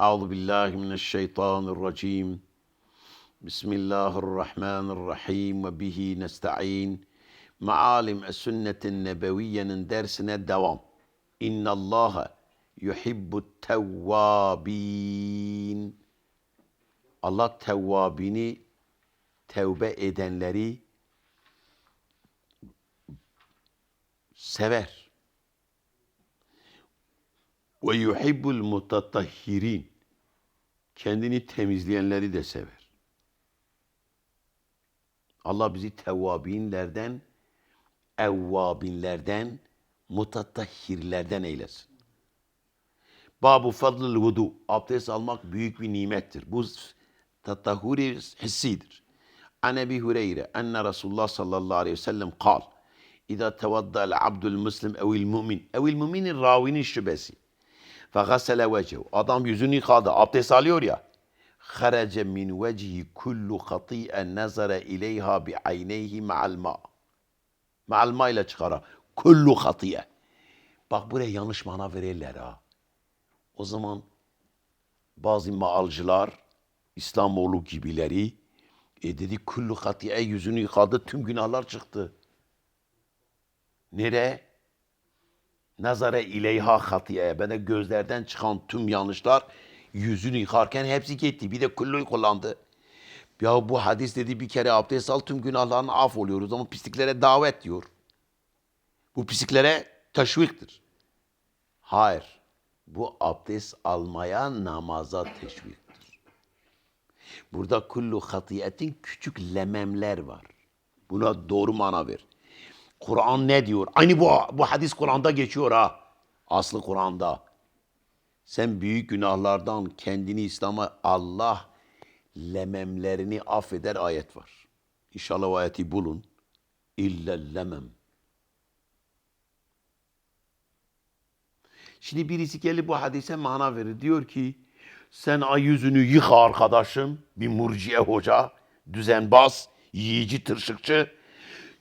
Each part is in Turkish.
Euzu billahi mineşşeytanirracim. Bismillahirrahmanirrahim ve bihi nesta'in. Maalim es-sünnetin nebeviyyenin dersine devam. İnnallaha yuhibbut tevvabin. Allah tevvabini tevbe edenleri sever. Ve yuhibbul mutatahhirin. Kendini temizleyenleri de sever. Allah bizi tevvabinlerden, evvabinlerden, mutatahhirlerden eylesin. Babu fadlıl vudu. Abdest almak büyük bir nimettir. Bu tatahhuri hissidir. An Ebi Hureyre enne Resulullah sallallahu aleyhi ve sellem kal. İza tevadda'l abdul muslim evil mümin. Evil müminin ravinin şübesi. Fegasele vecehu. Adam yüzünü yıkadı. Abdest alıyor ya. Kharace min vecihi kullu hati'en nazara ileyha bi ayneyhi ma'al ma. Ma'al ma ile çıkara. Kullu hati'e. Bak buraya yanlış mana verirler ha. O zaman bazı maalcılar, İslamoğlu gibileri, e dedi kullu hati'e yüzünü yıkadı, tüm günahlar çıktı. Nere? Nazare ileyha hatiye. De gözlerden çıkan tüm yanlışlar yüzünü yıkarken hepsi gitti. Bir de kulluyu kullandı. Ya bu hadis dedi bir kere abdest al tüm günahların af oluyoruz ama pisliklere davet diyor. Bu pisliklere teşviktir. Hayır. Bu abdest almaya namaza teşviktir. Burada kullu hatiyetin küçük lememler var. Buna doğru mana ver. Kur'an ne diyor? Aynı bu, bu hadis Kur'an'da geçiyor ha. Aslı Kur'an'da. Sen büyük günahlardan kendini İslam'a Allah lememlerini affeder ayet var. İnşallah o ayeti bulun. İlle lemem. Şimdi birisi gelip bu hadise mana verir. Diyor ki sen ay yüzünü yıka arkadaşım. Bir murciye hoca, düzenbaz, yiyici, tırşıkçı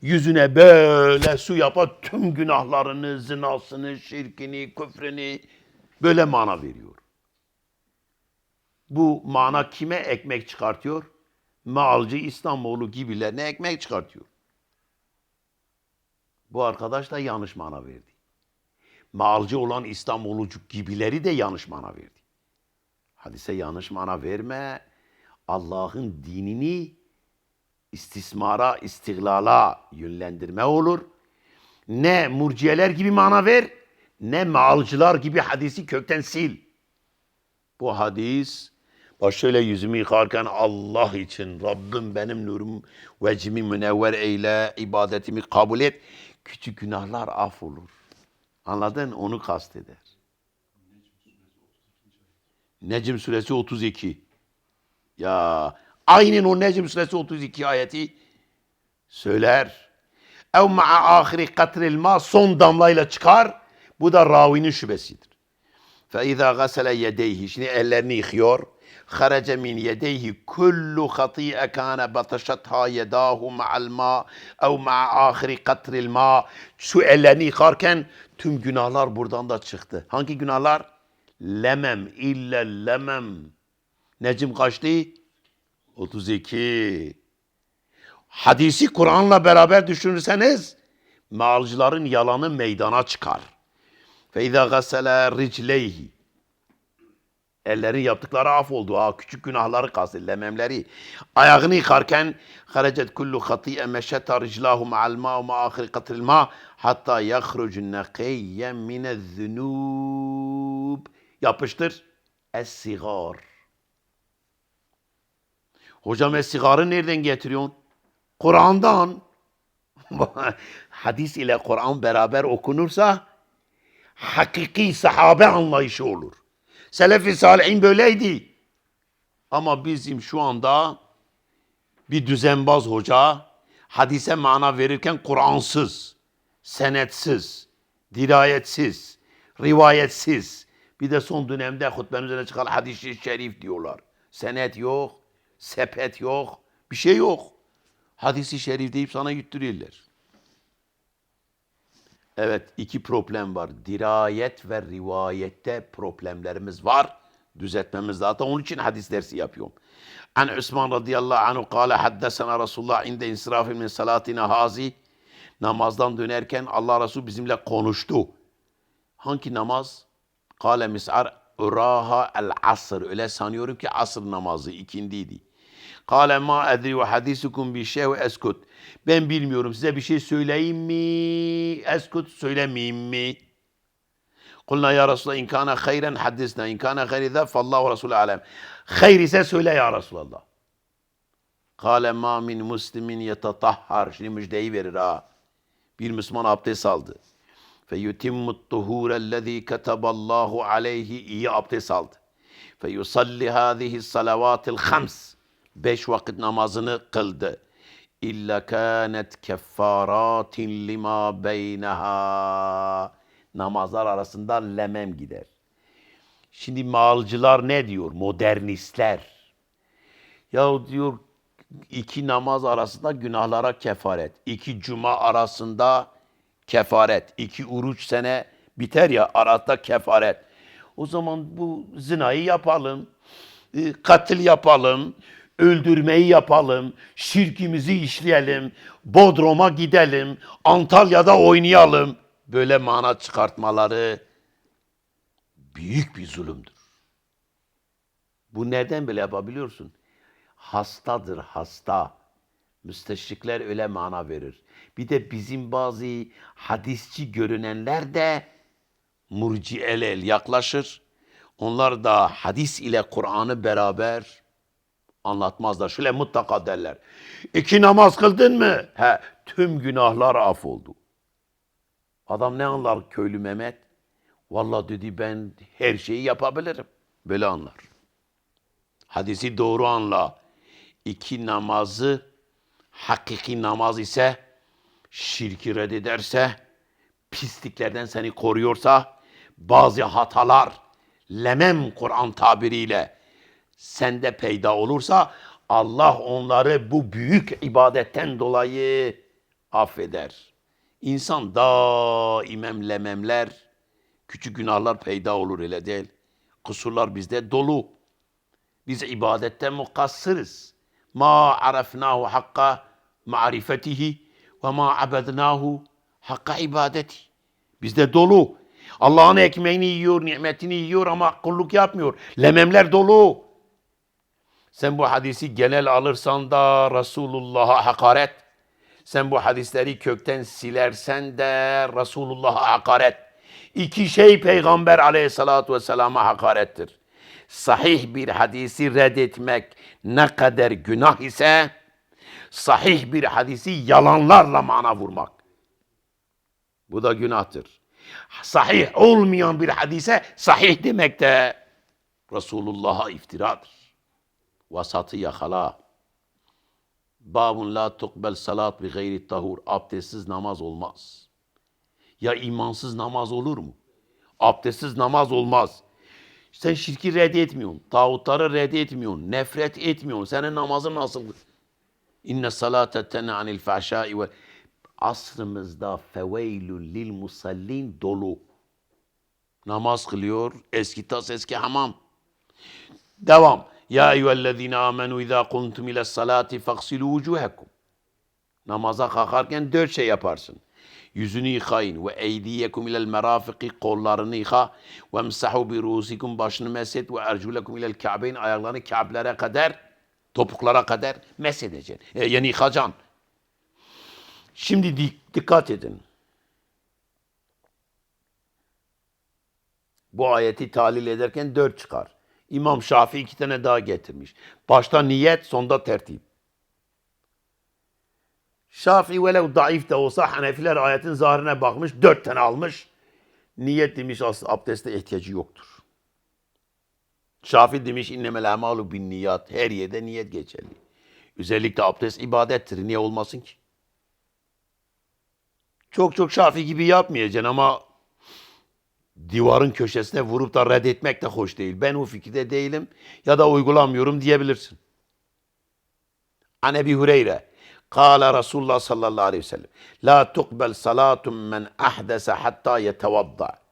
yüzüne böyle su yapar tüm günahlarını, zinasını, şirkini, küfrünü böyle mana veriyor. Bu mana kime ekmek çıkartıyor? Maalcı İslamoğlu gibilerine ekmek çıkartıyor. Bu arkadaş da yanlış mana verdi. Maalcı olan İslamoğlucu gibileri de yanlış mana verdi. Hadise yanlış mana verme. Allah'ın dinini istismara, istiglala yönlendirme olur. Ne murciyeler gibi mana ver, ne maalcılar gibi hadisi kökten sil. Bu hadis, bak şöyle yüzümü yıkarken Allah için Rabbim benim nurum vecimi münevver eyle, ibadetimi kabul et. Küçük günahlar af olur. Anladın? Onu kasteder. Necm suresi 32. Ya Aynen o Necm suresi 32 ayeti söyler. Ev ma'a ahiri katril ma son damlayla çıkar. Bu da ravinin şübesidir. Fe izâ gasele yedeyhi. Şimdi ellerini yıkıyor. Kharace min yedeyhi kullu hati'e kâne batışatha yedâhu ma'al ma ev ma'a ahiri katril ma. Şu ellerini yıkarken tüm günahlar buradan da çıktı. Hangi günahlar? Lemem ille lemem. Necim kaçtı? 32. Hadisi Kur'an'la beraber düşünürseniz malcıların yalanı meydana çıkar. Fe izâ gasele ricleyhi. Ellerin yaptıkları af oldu. Ha, küçük günahları kastı, lememleri. Ayağını yıkarken harecet kullu hatiye meşetta riclahu ma'al ma ve ma'ahir katril hatta yahrucu nekiyyen minezzünûb. Yapıştır. Es-sigar. Hocam sigarı nereden getiriyorsun? Kur'an'dan. Hadis ile Kur'an beraber okunursa hakiki sahabe anlayışı olur. Selefi salihin böyleydi. Ama bizim şu anda bir düzenbaz hoca hadise mana verirken Kur'ansız, senetsiz, dirayetsiz, rivayetsiz. Bir de son dönemde hutbenin üzerine çıkan hadis-i şerif diyorlar. Senet yok, sepet yok, bir şey yok. Hadisi şerif deyip sana yutturuyorlar. Evet iki problem var. Dirayet ve rivayette problemlerimiz var. Düzeltmemiz lazım. Onun için hadis dersi yapıyorum. An Osman radıyallahu anhu kâle haddesena Resulullah inde insirafin min salatina hazi. Namazdan dönerken Allah Resulü bizimle konuştu. Hangi namaz? Kâle mis'ar uraha el asr. Öyle sanıyorum ki asr namazı ikindiydi. Kâle ma edri ve hadisukum bir şey ve eskut. Ben bilmiyorum size bir şey söyleyeyim mi? Eskut söylemeyeyim mi? Kulna ya Resulallah in kana hayren haddisna. In kana hayri de fallahu Resulü alem. Hayr ise söyle ya Resulallah. Kâle ma min muslimin yetetahhar. Şimdi müjdeyi verir ha. Bir Müslüman abdest aldı. Fe yutimmu tuhurellezî keteballahu aleyhi iyi abdest aldı. Fe yusalli hâzihi salavatil hams. Beş vakit namazını kıldı. İlla kânet keffâratin lima beyneha. Namazlar arasında lemem gider. Şimdi malcılar ne diyor? Modernistler. Ya diyor iki namaz arasında günahlara kefaret. İki cuma arasında kefaret. İki uruç sene biter ya arada kefaret. O zaman bu zinayı yapalım. e, Katil yapalım. Öldürmeyi yapalım. Şirkimizi işleyelim. Bodrum'a gidelim. Antalya'da oynayalım. Böyle mana çıkartmaları büyük bir zulümdür. Bu nereden böyle yapabiliyorsun? Hastadır hasta. Müsteşrikler öyle mana verir. Bir de bizim bazı hadisçi görünenler de murcielel yaklaşır. Onlar da hadis ile Kur'an'ı beraber anlatmazlar. Şöyle mutlaka derler. İki namaz kıldın mı? He, tüm günahlar af oldu. Adam ne anlar köylü Mehmet? Vallahi dedi ben her şeyi yapabilirim. Böyle anlar. Hadisi doğru anla. İki namazı hakiki namaz ise şirki reddederse, pisliklerden seni koruyorsa, bazı hatalar, lemem Kur'an tabiriyle sende peyda olursa, Allah onları bu büyük ibadetten dolayı affeder. İnsan daimem lememler, küçük günahlar peyda olur öyle değil. Kusurlar bizde dolu. Biz ibadette mukassırız. Ma arafnahu hakka ma'rifetihi ve ma abednahu hakka ibadeti. Bizde dolu. Allah'ın ekmeğini yiyor, nimetini yiyor ama kulluk yapmıyor. Lememler dolu. Sen bu hadisi genel alırsan da Resulullah'a hakaret. Sen bu hadisleri kökten silersen de Resulullah'a hakaret. İki şey Peygamber aleyhissalatu vesselama hakarettir. Sahih bir hadisi reddetmek ne kadar günah ise sahih bir hadisi yalanlarla mana vurmak. Bu da günahtır. Sahih olmayan bir hadise sahih demek de Resulullah'a iftiradır. Vasatı yakala. Babun la tukbel salat bi gayri tahur. Abdestsiz namaz olmaz. Ya imansız namaz olur mu? Abdestsiz namaz olmaz. Sen şirki reddetmiyorsun. Tağutları reddetmiyorsun. Nefret etmiyorsun. Senin namazın nasıl? İnne salate tene anil fahşai ve asrımızda feveylün lil musallin dolu. Namaz kılıyor. Eski tas eski hamam. Devam. Ya eyyühellezine amenu izâ kuntum ile salati faksilu vucuhekum. Namaza kalkarken dört şey yaparsın. Yüzünü yıkayın ve eydiyekum ilel merafiki kollarını yıka ve emsahu bi rusikum başını meset ve erculekum ilel ka'beyn ayaklarını ka'blere kadar topuklara kadar mesedeceksin. E, yani yıkacaksın. Şimdi dik- dikkat edin. Bu ayeti talil ederken dört çıkar. İmam Şafii iki tane daha getirmiş. Başta niyet, sonda tertip. Şafii velev zayıf da olsa Hanefiler ayetin zahirine bakmış, dört tane almış. Niyet demiş aslında abdeste ihtiyacı yoktur. Şafii demiş innemel amalu bin niyat. Her yerde niyet geçerli. Özellikle abdest ibadettir. Niye olmasın ki? Çok çok Şafii gibi yapmayacaksın ama divarın köşesine vurup da reddetmek de hoş değil. Ben o fikirde değilim ya da uygulamıyorum diyebilirsin. An Ebi Hureyre. Kâle Resulullah sallallahu aleyhi ve sellem. La tukbel salatun men ahdese hatta yetevadda.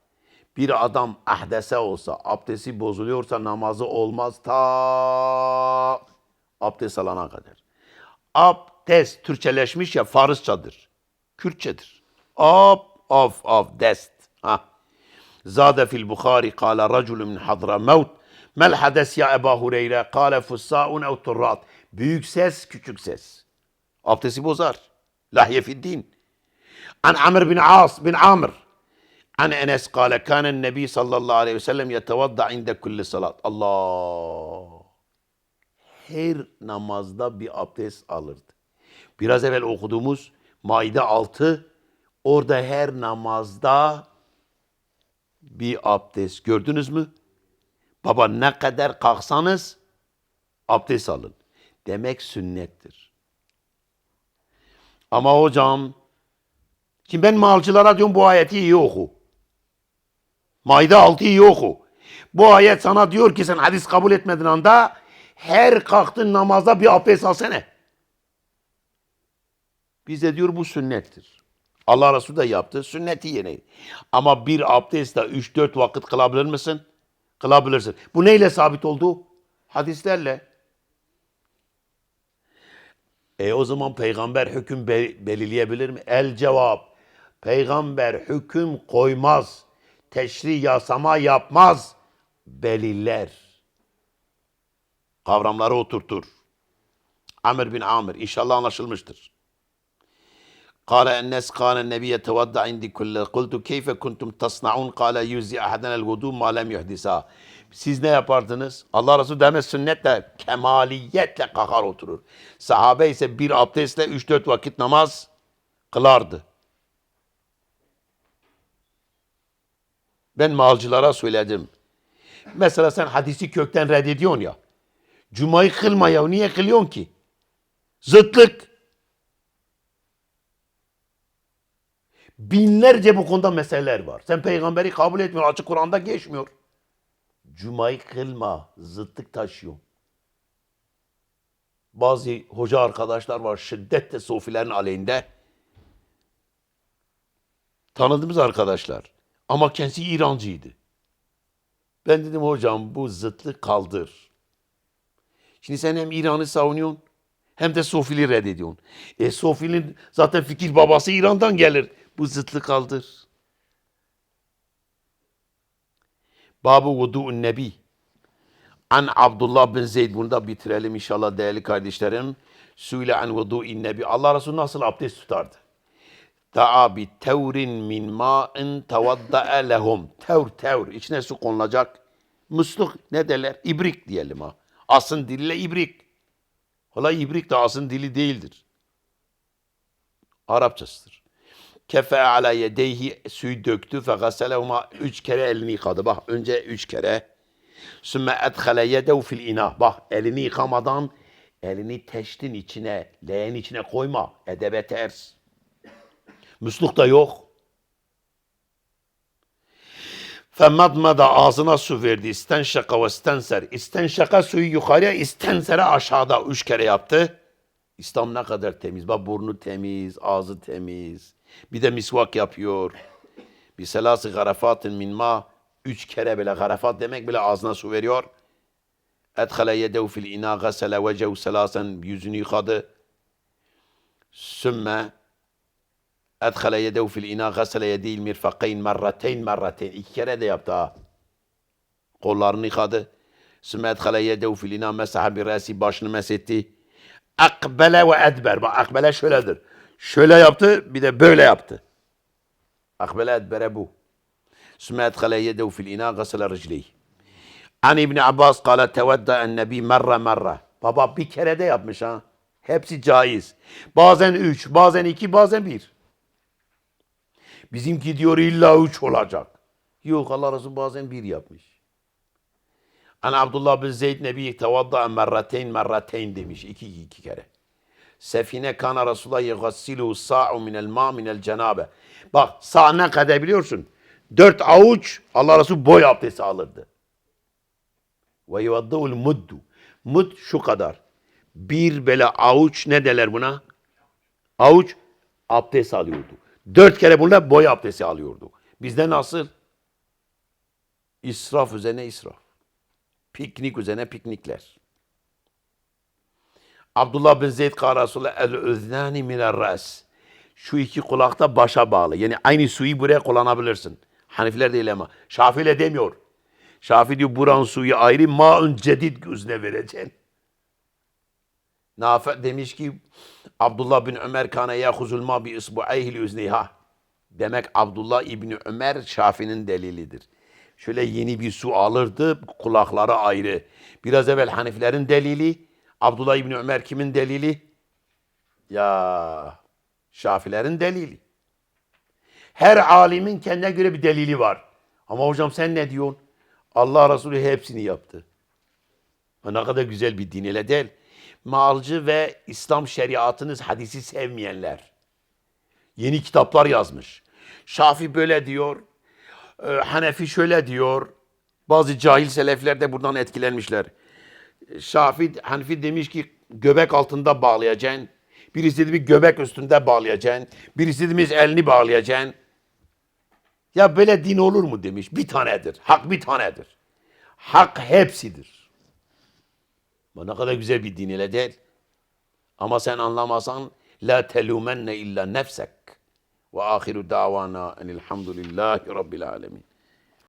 Bir adam ahdese olsa, abdesti bozuluyorsa namazı olmaz ta abdest alana kadar. Abdest Türkçeleşmiş ya Farsçadır. Kürtçedir. Ab, of, of, dest. Ha. Zade fil Bukhari kâle raculu min Hadramavt. Mel hades ya Eba Hureyre kâle fussâun ev turrat. Büyük ses, küçük ses. Abdesti bozar. Lahye fid din. An Amr bin As bin Amr. An Enes kâle kânen nebi sallallahu aleyhi ve sellem yetevadda inde kulli salat. Allah. Her namazda bir abdest alırdı. Biraz evvel okuduğumuz Maide 6 orada her namazda bir abdest. Gördünüz mü? Baba ne kadar kalksanız abdest alın. Demek sünnettir. Ama hocam şimdi ben malcılara diyorum bu ayeti iyi oku. Maide 6'yı iyi oku. Bu ayet sana diyor ki sen hadis kabul etmediğin anda her kalktığın namazda bir abdest alsana. Bize diyor bu sünnettir. Allah Resulü de yaptı. Sünneti yeni. Ama bir abdestle 3-4 vakit kılabilir misin? Kılabilirsin. Bu neyle sabit oldu? Hadislerle. E o zaman peygamber hüküm be- belirleyebilir mi? El cevap. Peygamber hüküm koymaz. Teşri yasama yapmaz. Belirler. Kavramları oturtur. Amr bin Amr. İnşallah anlaşılmıştır. قال الناس قال النبي يتوضا عندي كل قلت كيف كنتم تصنعون قال يجزي احدنا الوضوء ما لم يحدثا siz ne yapardınız? Allah Resulü demez sünnetle, kemaliyetle kalkar oturur. Sahabe ise bir abdestle 3-4 vakit namaz kılardı. Ben malcılara söyledim. Mesela sen hadisi kökten reddediyorsun ya. Cuma'yı kılma ya. Niye kılıyorsun ki? Zıtlık. Binlerce bu konuda meseleler var. Sen peygamberi kabul etmiyorsun. Açık Kur'an'da geçmiyor. Cuma'yı kılma. Zıtlık taşıyor. Bazı hoca arkadaşlar var şiddetle sofilerin aleyhinde. Tanıdığımız arkadaşlar. Ama kendisi İrancıydı. Ben dedim hocam bu zıtlık kaldır. Şimdi sen hem İran'ı savunuyorsun hem de Sofili reddediyorsun. E Sofi'nin zaten fikir babası İran'dan gelir. Bu zıtlık kaldır. Babu vudu'un nebi. An Abdullah bin Zeyd. Bunu da bitirelim inşallah değerli kardeşlerim. Süyle an vudu'in nebi. Allah Resulü nasıl abdest tutardı? Da'a bi tevrin min ma'in tevadda'e lehum. Tevr tevr. İçine su konulacak. Musluk ne derler? İbrik diyelim ha. Asın diliyle ibrik. Hala ibrik de asın dili değildir. Arapçasıdır. Kefe ala yedeyhi suyu döktü fe gaselehuma üç kere elini yıkadı. Bak önce üç kere. Sümme edhale yedev fil ina. Bak elini yıkamadan elini teştin içine, leğen içine koyma. Edebe ters. Musluk da yok. Femmadmada ağzına su verdi. İstenşaka ve istenser. İstenşaka suyu yukarıya, istensere aşağıda üç kere yaptı. İslam ne kadar temiz. Bak burnu temiz, ağzı temiz. Bir de misvak yapıyor. Bir selası garafatın min ma. Üç kere bile garafat demek bile ağzına su veriyor. Edhale yedev fil ina gasele vecev selasen yüzünü yıkadı. Sümme edhale yedev fil ina gasele yedil mirfakayn merrateyn merrateyn. İki kere de yaptı ha. Kollarını yıkadı. Sümme edhale yedev fil ina mesaha bir resi başını mesetti. Akbele ve edber. Bak akbele şöyledir. Şöyle yaptı bir de böyle yaptı. Akbele edbere bu. Sümme edhale yedev fil ina gasele ricleyh. An İbni Abbas kâle tevedda en nebi merre merre. Baba bir kere de yapmış ha. Hepsi caiz. Bazen üç, bazen iki, bazen bir. Bizimki diyor illa üç olacak. Yok Allah Resulü bazen bir yapmış. An Abdullah bin Zeyd Nebi tevadda merrateyn merrateyn demiş. iki, iki kere. Sefine kana Resulullah yegassilu sa'u minel ma minel cenabe. Bak sağ ne kadar biliyorsun? Dört avuç Allah Resulü boy abdesti alırdı. Ve yuvaddavul muddu. Mud şu kadar. Bir böyle avuç ne derler buna? Avuç abdest alıyordu. Dört kere bunlar boy abdesti alıyordu. Bizde nasıl? İsraf üzerine israf. Piknik üzerine piknikler. Abdullah bin Zeyd Karasulla el öznani minel ras. Şu iki kulakta başa bağlı. Yani aynı suyu buraya kullanabilirsin. Hanifiler değil ama. Şafi'yle demiyor. Şafi diyor buranın suyu ayrı maun cedid gözüne vereceksin. Nafi demiş ki Abdullah bin Ömer kana yahuzul ma bi isbu'ayhi li üzniha. Demek Abdullah İbni Ömer Şafi'nin delilidir. Şöyle yeni bir su alırdı, kulakları ayrı. Biraz evvel Hanifilerin delili, Abdullah İbni Ömer kimin delili? Ya Şafilerin delili. Her alimin kendine göre bir delili var. Ama hocam sen ne diyorsun? Allah Resulü hepsini yaptı. Ne kadar güzel bir din öyle değil. Malcı ve İslam şeriatınız hadisi sevmeyenler. Yeni kitaplar yazmış. Şafi böyle diyor. e, Hanefi şöyle diyor. Bazı cahil selefler de buradan etkilenmişler. Şafi, Hanefi demiş ki göbek altında bağlayacaksın. Birisi demiş göbek üstünde bağlayacaksın. Birisi demiş elini bağlayacaksın. Ya böyle din olur mu demiş. Bir tanedir. Hak bir tanedir. Hak hepsidir. Ne kadar güzel bir din ile değil. Ama sen anlamasan la telumenne illa nefsek. Ve ahiru davana enilhamdülillahi rabbil alemin.